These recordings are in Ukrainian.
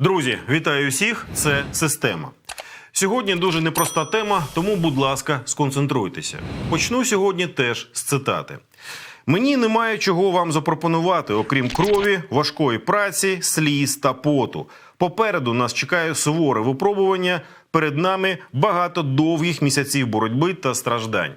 Друзі, вітаю всіх! Це система. Сьогодні дуже непроста тема, тому, будь ласка, сконцентруйтеся. Почну сьогодні теж з цитати. Мені немає чого вам запропонувати, окрім крові, важкої праці, сліз та поту. Попереду нас чекає суворе випробування. Перед нами багато довгих місяців боротьби та страждань.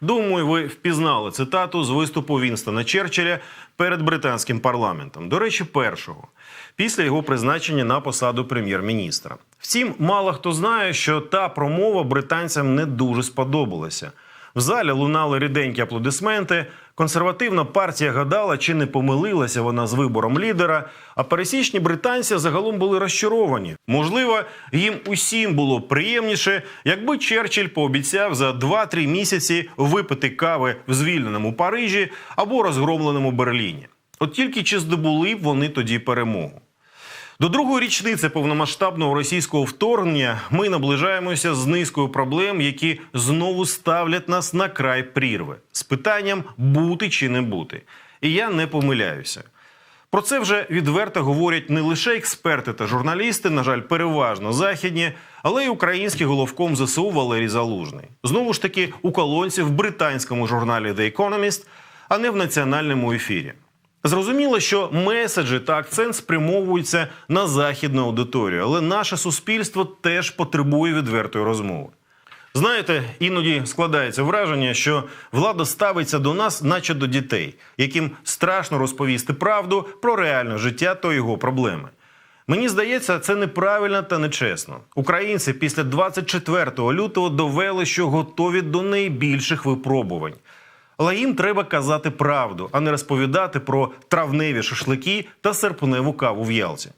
Думаю, ви впізнали цитату з виступу Вінстона Черчилля перед британським парламентом. До речі, першого після його призначення на посаду прем'єр-міністра. Втім, мало хто знає, що та промова британцям не дуже сподобалася. В залі лунали ріденькі аплодисменти. Консервативна партія гадала, чи не помилилася вона з вибором лідера. А пересічні британці загалом були розчаровані. Можливо, їм усім було приємніше, якби Черчилль пообіцяв за 2-3 місяці випити кави в звільненому Парижі або розгромленому Берліні. От тільки чи здобули б вони тоді перемогу? До другої річниці повномасштабного російського вторгнення ми наближаємося з низкою проблем, які знову ставлять нас на край прірви з питанням бути чи не бути. І я не помиляюся. Про це вже відверто говорять не лише експерти та журналісти, на жаль, переважно західні, але й український головком ЗСУ Валерій Залужний. Знову ж таки, у колонці в британському журналі The Economist, а не в національному ефірі. Зрозуміло, що меседжі та акцент спрямовуються на західну аудиторію, але наше суспільство теж потребує відвертої розмови. Знаєте, іноді складається враження, що влада ставиться до нас, наче до дітей, яким страшно розповісти правду про реальне життя та його проблеми. Мені здається, це неправильно та нечесно. Українці після 24 лютого довели, що готові до найбільших випробувань. Але їм треба казати правду, а не розповідати про травневі шашлики та серпневу каву в Ялті.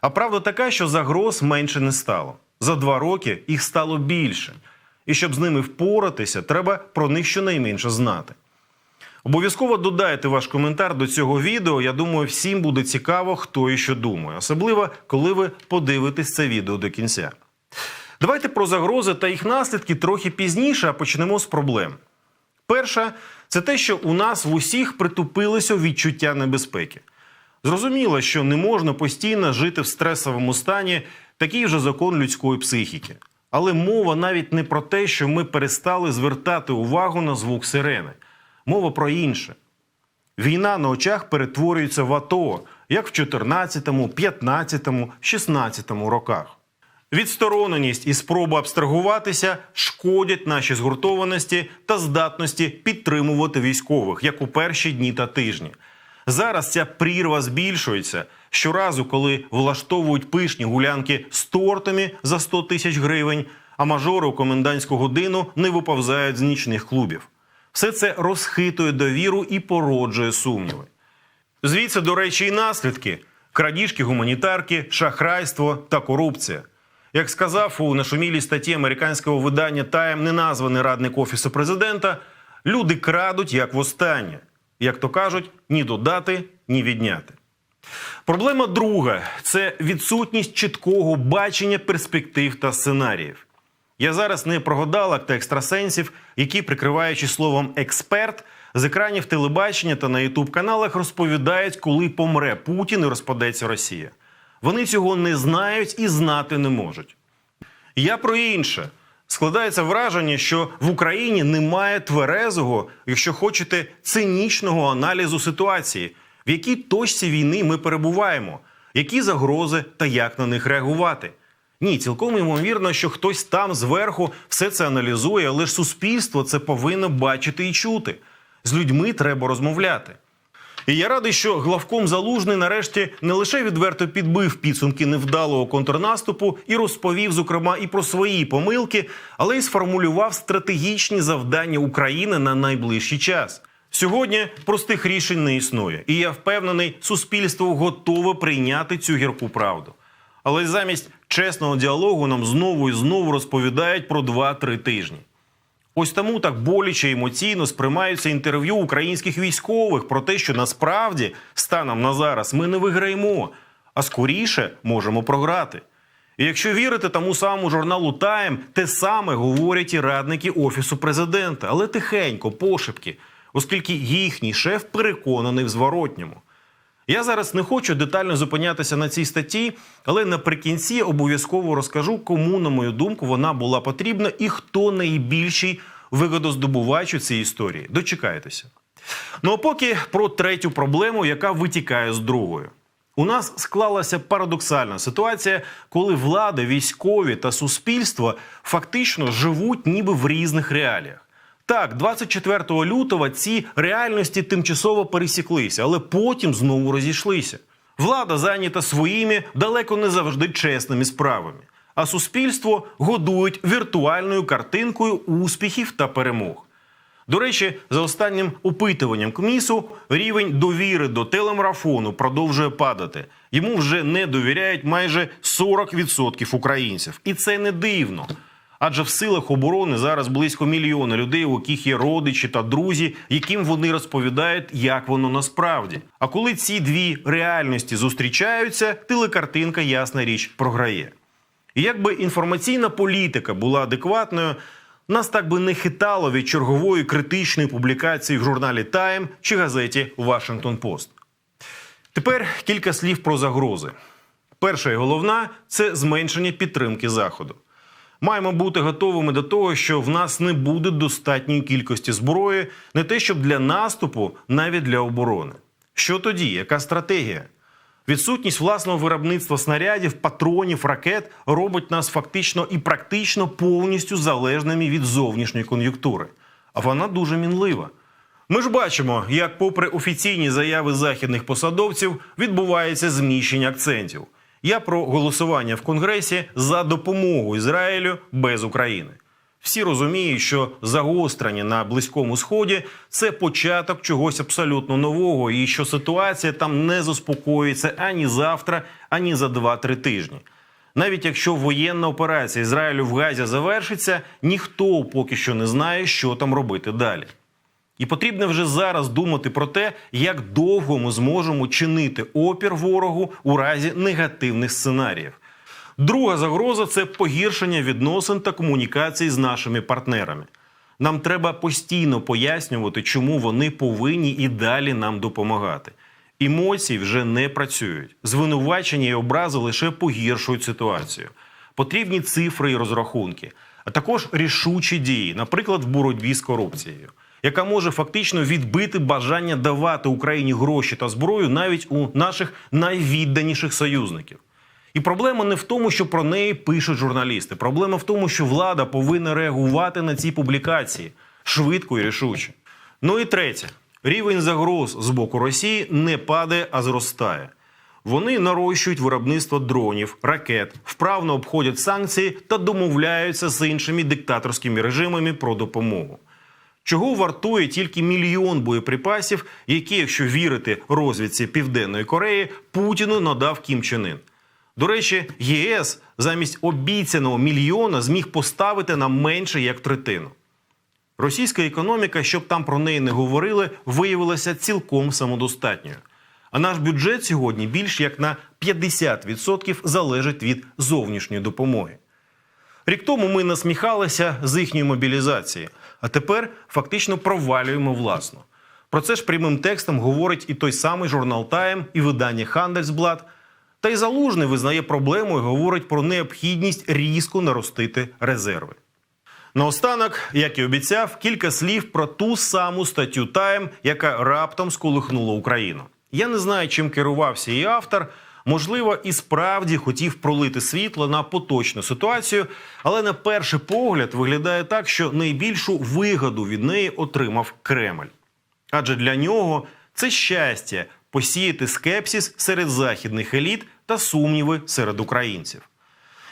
А правда така, що загроз менше не стало. За два роки їх стало більше. І щоб з ними впоратися, треба про них щонайменше знати. Обов'язково додайте ваш коментар до цього відео. Я думаю, всім буде цікаво, хто і що думає, особливо коли ви подивитесь це відео до кінця. Давайте про загрози та їх наслідки трохи пізніше, а почнемо з проблем. Перша це те, що у нас в усіх притупилося відчуття небезпеки. Зрозуміло, що не можна постійно жити в стресовому стані, такий вже закон людської психіки. Але мова навіть не про те, що ми перестали звертати увагу на звук сирени. Мова про інше. Війна на очах перетворюється в АТО, як в 14, 15, 16 роках. Відстороненість і спроба абстрагуватися шкодять нашій згуртованості та здатності підтримувати військових, як у перші дні та тижні. Зараз ця прірва збільшується. Щоразу, коли влаштовують пишні гулянки з тортами за 100 тисяч гривень, а мажори у комендантську годину не виповзають з нічних клубів. Все це розхитує довіру і породжує сумніви. Звідси, до речі, і наслідки: крадіжки, гуманітарки, шахрайство та корупція. Як сказав у нашумілій статті американського видання Тайм неназваний радник офісу президента, люди крадуть як востаннє. Як то кажуть, ні додати, ні відняти. Проблема друга це відсутність чіткого бачення перспектив та сценаріїв. Я зараз не про гадалок та екстрасенсів, які, прикриваючи словом експерт, з екранів телебачення та на ютуб каналах розповідають, коли помре Путін і розпадеться Росія. Вони цього не знають і знати не можуть. Я про інше. Складається враження, що в Україні немає тверезого, якщо хочете, цинічного аналізу ситуації, в якій точці війни ми перебуваємо, які загрози та як на них реагувати. Ні, цілком ймовірно, що хтось там зверху все це аналізує, але ж суспільство це повинно бачити і чути. З людьми треба розмовляти. І я радий, що главком залужний нарешті не лише відверто підбив підсумки невдалого контрнаступу і розповів, зокрема, і про свої помилки, але й сформулював стратегічні завдання України на найближчий час. Сьогодні простих рішень не існує, і я впевнений, суспільство готове прийняти цю гірку правду. Але замість чесного діалогу нам знову і знову розповідають про 2-3 тижні. Ось тому так боляче емоційно сприймаються інтерв'ю українських військових про те, що насправді станом на зараз ми не виграємо, а скоріше можемо програти. І якщо вірити тому самому журналу Тайм, те саме говорять і радники офісу президента, але тихенько, пошепки, оскільки їхній шеф переконаний в зворотньому. Я зараз не хочу детально зупинятися на цій статті, але наприкінці обов'язково розкажу, кому, на мою думку, вона була потрібна і хто найбільший вигодоздобувач у цій історії. Дочекайтеся. Ну а поки про третю проблему, яка витікає з другої. У нас склалася парадоксальна ситуація, коли влада, військові та суспільство фактично живуть ніби в різних реаліях. Так, 24 лютого ці реальності тимчасово пересіклися, але потім знову розійшлися. Влада зайнята своїми далеко не завжди чесними справами, а суспільство годують віртуальною картинкою успіхів та перемог. До речі, за останнім опитуванням КМІСу рівень довіри до телемарафону продовжує падати. Йому вже не довіряють майже 40% українців, і це не дивно. Адже в силах оборони зараз близько мільйона людей, у яких є родичі та друзі, яким вони розповідають, як воно насправді. А коли ці дві реальності зустрічаються, телекартинка, ясна річ, програє. І якби інформаційна політика була адекватною, нас так би не хитало від чергової критичної публікації в журналі Time чи газеті Washington Post. Тепер кілька слів про загрози. Перша і головна це зменшення підтримки Заходу. Маємо бути готовими до того, що в нас не буде достатньої кількості зброї, не те, щоб для наступу, навіть для оборони. Що тоді? Яка стратегія? Відсутність власного виробництва снарядів, патронів, ракет робить нас фактично і практично повністю залежними від зовнішньої кон'юнктури. А вона дуже мінлива. Ми ж бачимо, як, попри офіційні заяви західних посадовців, відбувається зміщення акцентів. Я про голосування в Конгресі за допомогу Ізраїлю без України. Всі розуміють, що загострення на близькому сході це початок чогось абсолютно нового, і що ситуація там не заспокоїться ані завтра, ані за 2-3 тижні. Навіть якщо воєнна операція Ізраїлю в Газі завершиться, ніхто поки що не знає, що там робити далі. І потрібно вже зараз думати про те, як довго ми зможемо чинити опір ворогу у разі негативних сценаріїв. Друга загроза це погіршення відносин та комунікацій з нашими партнерами. Нам треба постійно пояснювати, чому вони повинні і далі нам допомагати. Емоції вже не працюють. Звинувачення і образи лише погіршують ситуацію. Потрібні цифри і розрахунки, а також рішучі дії, наприклад, в боротьбі з корупцією, яка може фактично відбити бажання давати Україні гроші та зброю навіть у наших найвідданіших союзників. І проблема не в тому, що про неї пишуть журналісти. Проблема в тому, що влада повинна реагувати на ці публікації швидко і рішуче. Ну і третє: рівень загроз з боку Росії не падає, а зростає. Вони нарощують виробництво дронів, ракет, вправно обходять санкції та домовляються з іншими диктаторськими режимами про допомогу. Чого вартує тільки мільйон боєприпасів, які, якщо вірити розвідці Південної Кореї, Путіну надав Кім Чен Ін? До речі, ЄС замість обіцяного мільйона зміг поставити на менше як третину. Російська економіка, щоб там про неї не говорили, виявилася цілком самодостатньою. А наш бюджет сьогодні більш як на 50% залежить від зовнішньої допомоги. Рік тому ми насміхалися з їхньої мобілізації, а тепер фактично провалюємо власну. Про це ж прямим текстом говорить і той самий журнал Тайм, і видання Хандельсблад. Та й залужний визнає проблему і говорить про необхідність різко наростити резерви. Наостанок, як і обіцяв, кілька слів про ту саму статтю Тайм, яка раптом сколихнула Україну. Я не знаю, чим керувався її автор. Можливо, і справді хотів пролити світло на поточну ситуацію, але на перший погляд виглядає так, що найбільшу вигоду від неї отримав Кремль. Адже для нього це щастя посіяти скепсис серед західних еліт та сумніви серед українців.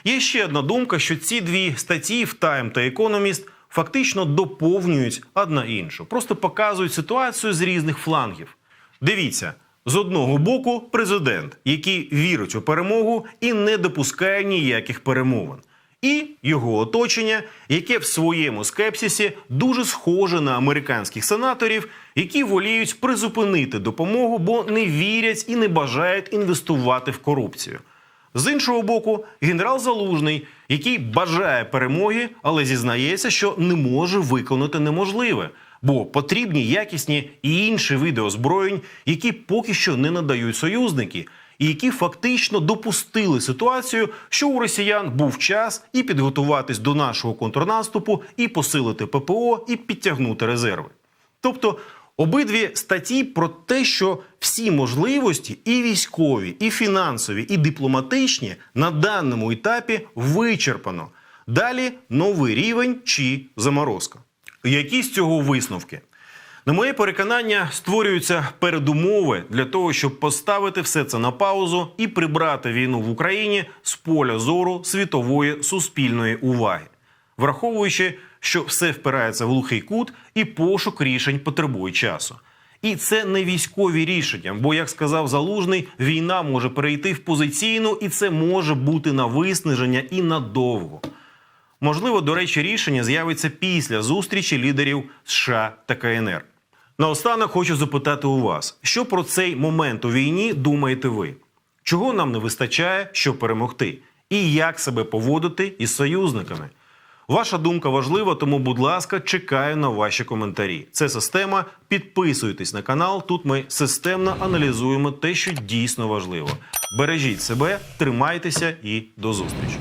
Є ще одна думка, що ці дві статті в Time та Economist фактично доповнюють одна іншу, просто показують ситуацію з різних флангів. Дивіться, з одного боку, президент, який вірить у перемогу і не допускає ніяких перемовин. І його оточення, яке в своєму скепсисі дуже схоже на американських сенаторів, які воліють призупинити допомогу, бо не вірять і не бажають інвестувати в корупцію. З іншого боку, генерал Залужний, який бажає перемоги, але зізнається, що не може виконати неможливе, Бо потрібні якісні і інші види озброєнь, які поки що не надають союзники, і які фактично допустили ситуацію, що у росіян був час і підготуватись до нашого контрнаступу, і посилити ППО, і підтягнути резерви. Тобто обидві статті про те, що всі можливості, і військові, і фінансові, і дипломатичні на даному етапі вичерпано. Далі новий рівень чи заморозка. Які з цього висновки? На моє переконання, створюються передумови для того, щоб поставити все це на паузу і прибрати війну в Україні з поля зору світової суспільної уваги, враховуючи, що все впирається в глухий кут і пошук рішень потребує часу. І це не військові рішення, бо, як сказав Залужний, війна може перейти в позиційну, і це може бути на виснаження і надовго. Можливо, до речі, рішення з'явиться після зустрічі лідерів США та КНР. Наостанок хочу запитати у вас, що про цей момент у війні думаєте ви? Чого нам не вистачає, щоб перемогти? І як себе поводити із союзниками? Ваша думка важлива, тому, будь ласка, чекаю на ваші коментарі. Це система. Підписуйтесь на канал. Тут ми системно аналізуємо те, що дійсно важливо. Бережіть себе, тримайтеся і до зустрічі.